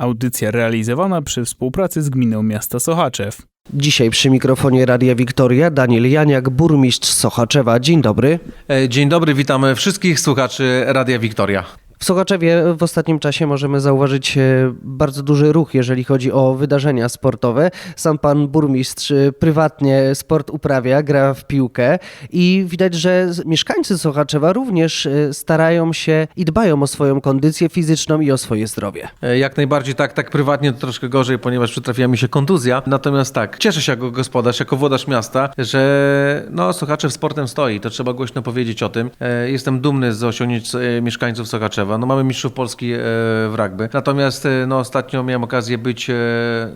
Audycja realizowana przy współpracy z Gminą Miasta Sochaczew. Dzisiaj przy mikrofonie Radia Wiktoria Daniel Janiak, burmistrz Sochaczewa. Dzień dobry. E, Dzień dobry, witamy wszystkich słuchaczy Radia Wiktoria. W Sochaczewie w ostatnim czasie możemy zauważyć e, bardzo duży ruch, jeżeli chodzi o wydarzenia sportowe. Sam pan burmistrz e, prywatnie sport uprawia, gra w piłkę i widać, że mieszkańcy Sochaczewa również e, starają się i dbają o swoją kondycję fizyczną i o swoje zdrowie. Jak najbardziej tak, tak prywatnie to troszkę gorzej, ponieważ przytrafiła mi się kontuzja. Natomiast tak, cieszę się jako gospodarz, jako włodarz miasta, że no, Sochaczew sportem stoi. To trzeba głośno powiedzieć o tym. Jestem dumny z osiągnięć mieszkańców No, mamy mistrzów Polski e, w rugby. Natomiast e, no, ostatnio miałem okazję być e,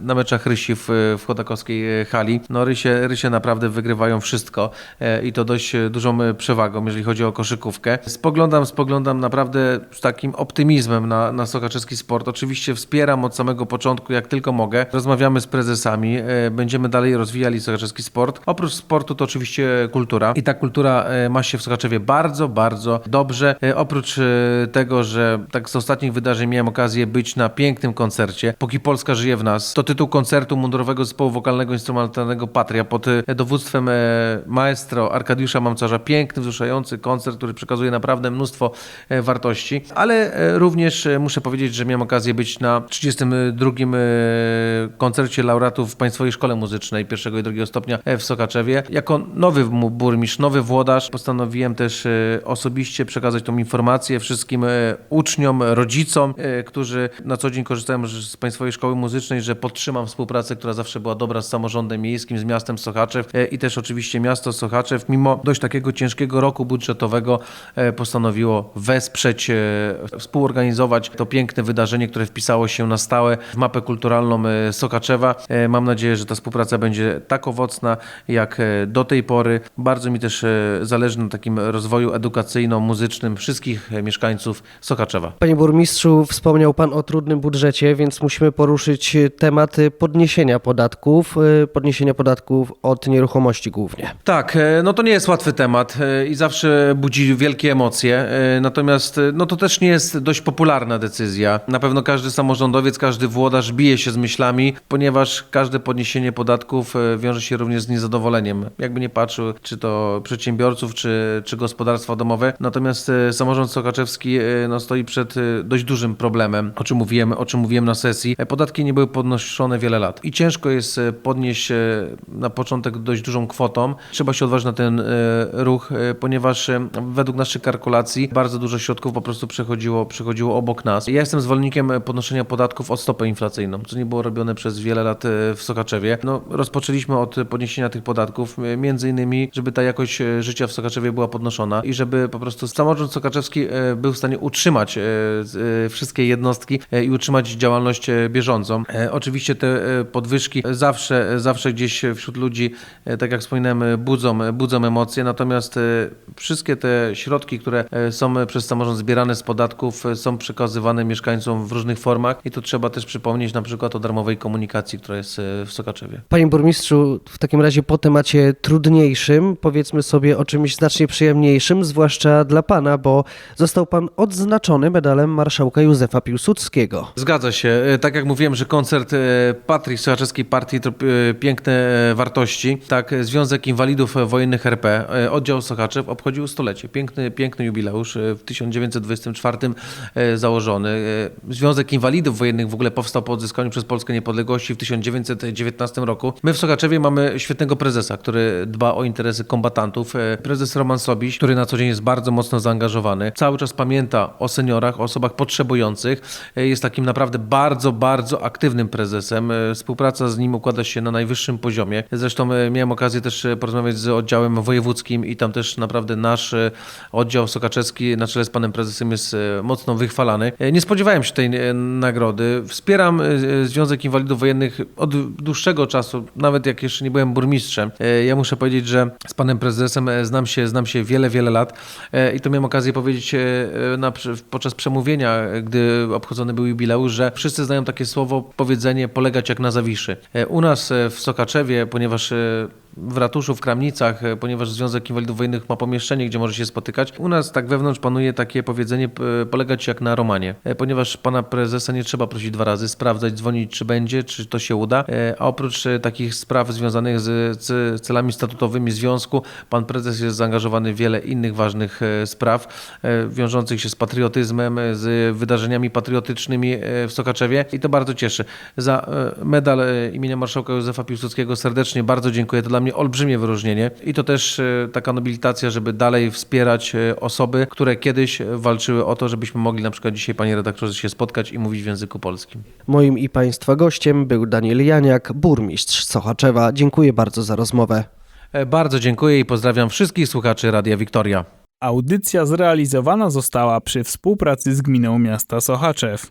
na meczach Rysi w, w Chodakowskiej hali. No, Rysie, Rysie naprawdę wygrywają wszystko i to dość dużą przewagą, jeżeli chodzi o koszykówkę. Spoglądam, spoglądam naprawdę z takim optymizmem na, na sport. Oczywiście wspieram od samego początku, jak tylko mogę. Rozmawiamy z prezesami, będziemy dalej rozwijali sokaczewski sport. Oprócz sportu to oczywiście kultura i ta kultura ma się w Sokaczewie bardzo, bardzo dobrze. Oprócz e, że tak z ostatnich wydarzeń miałem okazję być na pięknym koncercie, Póki Polska żyje w nas, to tytuł koncertu mundurowego zespołu wokalnego instrumentalnego Patria pod e, dowództwem e, maestro Arkadiusza Mamcarza. Piękny, wzruszający koncert, który przekazuje naprawdę mnóstwo e, wartości, ale również muszę powiedzieć, że miałem okazję być na 32. e, koncercie laureatów w Państwowej Szkole Muzycznej pierwszego i drugiego stopnia w Sokaczewie. Jako nowy burmistrz, nowy włodarz postanowiłem też osobiście przekazać tą informację wszystkim uczniom, rodzicom, e, którzy na co dzień korzystają z Państwowej Szkoły Muzycznej, że podtrzymam współpracę, która zawsze była dobra z samorządem miejskim, z miastem Sochaczew e, i też oczywiście miasto Sochaczew, mimo dość takiego ciężkiego roku budżetowego, e, postanowiło wesprzeć, współorganizować to piękne wydarzenie, które wpisało się na stałe w mapę kulturalną Sokaczewa. Mam nadzieję, że ta współpraca będzie tak owocna, jak do tej pory. Bardzo mi też zależy na takim rozwoju edukacyjno-muzycznym wszystkich mieszkańców Sokaczewa. Panie burmistrzu, wspomniał pan o trudnym budżecie, więc musimy poruszyć temat podniesienia podatków, e, podniesienia podatków od nieruchomości głównie. Tak, e, no to nie jest łatwy temat e, i zawsze budzi wielkie emocje. Natomiast no to też nie jest dość popularna decyzja. Na pewno każdy samorządowiec, każdy włodarz bije się z myślami, ponieważ każde podniesienie podatków wiąże się również z niezadowoleniem. Jakby nie patrzył, czy to przedsiębiorców, czy, czy gospodarstwa domowe. Natomiast samorząd sokaczewski e, no, stoi przed e, dość dużym problemem, o czym mówiłem, o czym mówiłem na sesji. E, Podatki nie były podnoszone wiele lat i ciężko jest e, podnieść e, na początek dość dużą kwotą. Trzeba się odważyć na ten ruch, ponieważ według naszych kalkulacji bardzo dużo środków po prostu przechodziło, przechodziło obok nas. Ja jestem zwolennikiem podnoszenia podatków o stopę inflacyjną, co nie było robione przez wiele lat w Sokaczewie. No, rozpoczęliśmy od podniesienia tych podatków, między innymi, żeby ta jakość życia w Sokaczewie była podnoszona i żeby po prostu samorząd sokaczewski był w stanie utrzymać e, z- e, wszystkie jednostki e, i utrzymać działalność e, bieżącą. E, Oczywiście te e, podwyżki zawsze, zawsze gdzieś wśród ludzi, e, tak jak wspominałem, e, budzą, budzą emocje, natomiast e, wszystkie te środki, które e, są e, przez samorząd zbierane z podatków, e, są przekazywane mieszkańcom w różnych formach i tu trzeba też przypomnieć na przykład o darmowej komunikacji, która jest e, w Sokaczewie. Panie burmistrzu, w takim razie po temacie trudniejszym, powiedzmy sobie o czymś znacznie przyjemniejszym, zwłaszcza dla pana, bo został pan odznaczony medalem marszałka Józefa Piłsudskiego. Zgadza się. E, Tak jak mówiłem, że koncert e, Patrii, Sochaczewskiej Partii to e, piękne wartości. Tak, Związek Inwalidów Wojennych RP, oddział Sochaczew obchodził stulecie. Piękny, piękny jubileusz w 1924 e, założony. Związek Inwalidów Wojennych w ogóle powstał po odzyskaniu przez Polskę niepodległości w 1919 roku. My w Sochaczewie mamy świetnego prezesa, który dba o interesy kombatantów. Prezes Roman Sobiś, który na co dzień jest bardzo mocno zaangażowany. Cały czas pamięta o seniorach, o osobach potrzebujących. E, Jest takim naprawdę bardzo, bardzo aktywnym prezesem. E, Współpraca z nim układa się na najwyższym poziomie. Zresztą e, miałem okazję też porozmawiać z oddziałem wojewódzkim i tam też naprawdę nasz oddział sokaczewski na czele z panem prezesem jest mocno wychwalany. Nie spodziewałem się tej nagrody. Wspieram Związek Inwalidów Wojennych od dłuższego czasu, nawet jak jeszcze nie byłem burmistrzem. Ja muszę powiedzieć, że z panem prezesem znam się, znam się wiele, wiele lat i to miałem okazję powiedzieć na, podczas przemówienia, gdy obchodzony był jubileusz, że wszyscy znają takie słowo, powiedzenie polegać jak na zawiszy. E, U nas e, w Sokaczewie, ponieważ e, w ratuszu, w Kramnicach, e, ponieważ Związek Inwalidów Wojennych ma pomieszczenie, gdzie może się spotykać. U nas tak wewnątrz panuje takie powiedzenie, p- polegać jak na Romanie, E, ponieważ pana prezesa nie trzeba prosić dwa razy, sprawdzać, dzwonić, czy będzie, czy to się uda. E, A oprócz e, takich spraw związanych z, celami statutowymi związku, pan prezes jest zaangażowany w wiele innych ważnych e, spraw, e, wiążących się z patriotyzmem, e, z wydarzeniami patriotycznymi e, w Sokaczewie i to bardzo cieszy. Za e, medal e, imienia marszałka Józefa Piłsudskiego serdecznie bardzo dziękuję. To dla mnie olbrzymie wyróżnienie i to też e, taka nobilitacja, żeby dalej wspierać e, osoby, które kiedyś walczyły o to, żebyśmy mogli na przykład dzisiaj, panie redaktorze, się spotkać i mówić w języku polskim. Moim i Państwa gościem był Daniel Janiak, burmistrz Sochaczewa. Dziękuję bardzo za rozmowę. E, Bardzo dziękuję i pozdrawiam wszystkich słuchaczy Radia Wiktoria. Audycja zrealizowana została przy współpracy z Gminą Miasta Sochaczew.